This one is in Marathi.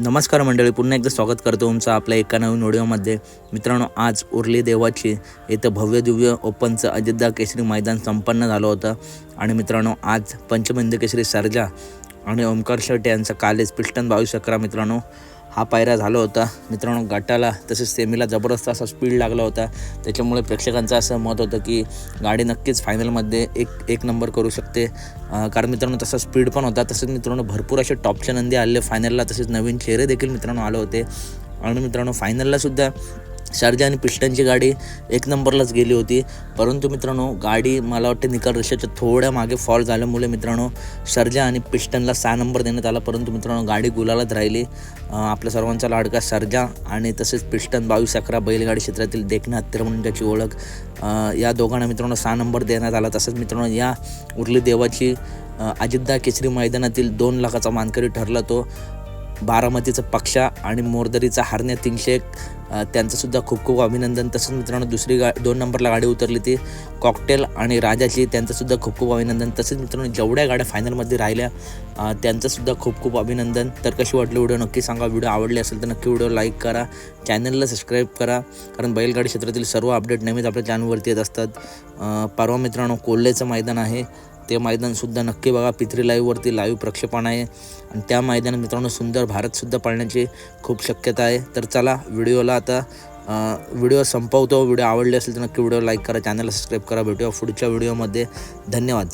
नमस्कार मंडळी पुन्हा एकदा स्वागत करतो तुमचं आपल्या एका नवीन व्हिडिओमध्ये मित्रांनो आज उरली देवाची इथं भव्य दिव्य ओपनचं अजितदा केसरी मैदान संपन्न झालं होतं. आणि मित्रांनो आज पंचमंद केसरी सर्जा आणि ओमकार शेट्टी यांचा कालेज पिस्टन बावीस अकरा मित्रांनो. हा पायरा झाला होता. मित्रांनो गटाला तसेच सेमीला जबरदस्त असा स्पीड लागला होता. त्याच्यामुळे प्रेक्षकांचं असं मत होतं की गाडी नक्कीच फायनलमध्ये एक एक नंबर करू शकते. कारण मित्रांनो तसा स्पीड पण होता. तसेच मित्रांनो भरपूर असे टॉपच्या नंदी आले. फायनलला तसेच नवीन चेहरे देखील मित्रांनो आले होते. आणि मित्रांनो फायनललासुद्धा शारजा आणि पिस्टनची गाडी एक नंबरलाच गेली होती. परंतु मित्रांनो गाडी मला वाटते निकाल रेषेच्या थोड्या मागे फॉल झाल्यामुळे मित्रांनो सर्जा आणि पिस्टनला सहा नंबर देण्यात आला. परंतु मित्रांनो गाडी गुलालात राहिली. आपल्या सर्वांचा लाडका सर्जा आणि तसेच पिस्टन बावीस अकरा बैलगाडी क्षेत्रातील देखणे हत्यार म्हणून त्याची ओळख या दोघांना मित्रांनो सहा नंबर देण्यात आला. तसंच मित्रांनो या उरली देवाची अं, केसरी मैदानातील दोन लाखाचा मानकरी ठरला तो. बारामतीचा पक्षा आणि मोरदरीचा हारण्या तीनशे एक. त्यांचंसुद्धा खूप खूप अभिनंदन. तसंच मित्रांनो दुसरी गा दोन नंबरला गाडी उतरली ती कॉकटेल आणि राजाची. त्यांचंसुद्धा खूप खूप अभिनंदन. तसेच मित्रांनो जेवढ्या गाड्या फायनलमध्ये राहिल्या त्यांचंसुद्धा खूप खूप अभिनंदन. तर कशी वाटली व्हिडिओ नक्की सांगा. व्हिडिओ आवडले असेल तर नक्की व्हिडिओ लाईक करा. चॅनलला सबस्क्राईब करा. कारण बैलगाडी क्षेत्रातील सर्व अपडेट नेहमीच आपल्या चॅनलवरती येत असतात. परवा मित्रांनो कोल्हेचं मैदान आहे. ते मैदानसुद्धा नक्की बघा. पित्री लाईव्हवरती लाईव्ह प्रक्षेपण आहे. आणि त्या मैदानात मित्रांनो सुंदर भारतसुद्धा पाळण्याची खूप शक्यता आहे. तर चला व्हिडिओला आता व्हिडिओ संपवतो. व्हिडिओ आवडले असेल तर नक्की व्हिडिओ लाईक करा. चॅनलला सबस्क्राईब करा. भेटूया पुढच्या व्हिडिओमध्ये धन्यवाद.